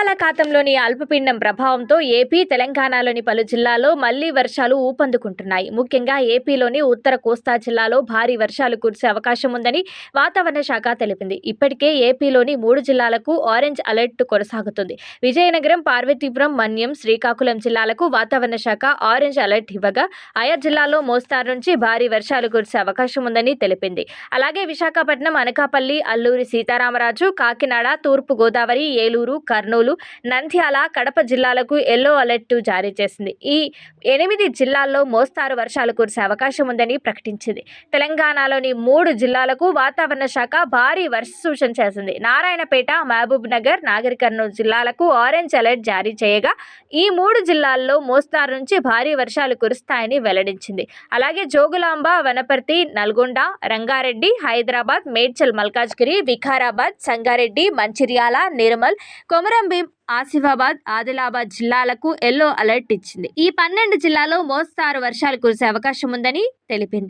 బంగాళాఖాతంలోని అల్పపీండం ప్రభావంతో ఏపీ తెలంగాణలోని పలు జిల్లాల్లో మళ్ళీ వర్షాలు ఊపందుకుంటున్నాయి. ముఖ్యంగా ఏపీలోని ఉత్తర కోస్తా జిల్లాలో భారీ వర్షాలు కురిసే అవకాశం ఉందని వాతావరణ శాఖ తెలిపింది. ఇప్పటికే ఏపీలోని మూడు జిల్లాలకు ఆరెంజ్ అలర్ట్ కొనసాగుతుంది. విజయనగరం పార్వతీపురం మన్యం శ్రీకాకుళం జిల్లాలకు వాతావరణ శాఖ ఆరెంజ్ అలర్ట్ ఇవ్వగా ఆయా జిల్లాల్లో మోస్తారు నుంచి భారీ వర్షాలు కురిసే అవకాశం ఉందని తెలిపింది. అలాగే విశాఖపట్నం అనకాపల్లి అల్లూరి సీతారామరాజు కాకినాడ తూర్పు గోదావరి ఏలూరు కర్నూలు నంద్యాల కడప జిల్లాలకు ఎల్లో అలర్ట్ జారీ చేసింది. ఈ ఎనిమిది జిల్లాల్లో మోస్తారు వర్షాలు కురిసే అవకాశం ఉందని ప్రకటించింది. తెలంగాణలోని మూడు జిల్లాలకు వాతావరణ శాఖ భారీ వర్ష సూచన చేసింది. నారాయణపేట మహబూబ్ నగర్ నాగర్ కర్నూలు జిల్లాలకు ఆరెంజ్ అలర్ట్ జారీ చేయగా ఈ మూడు జిల్లాల్లో మోస్తారు నుంచి భారీ వర్షాలు కురుస్తాయని వెల్లడించింది. అలాగే జోగులాంబ వనపర్తి నల్గొండ రంగారెడ్డి హైదరాబాద్ మేడ్చల్ మల్కాజ్గిరి వికారాబాద్ సంగారెడ్డి మంచిర్యాల నిర్మల్ కొమరంభీం ఆసిఫాబాద్ ఆదిలాబాద్ జిల్లాలకు ఎల్లో అలర్ట్ ఇచ్చింది. ఈ పన్నెండు జిల్లాలో మోస్తారు వర్షాలు కురిసే అవకాశం ఉందని తెలిపింది.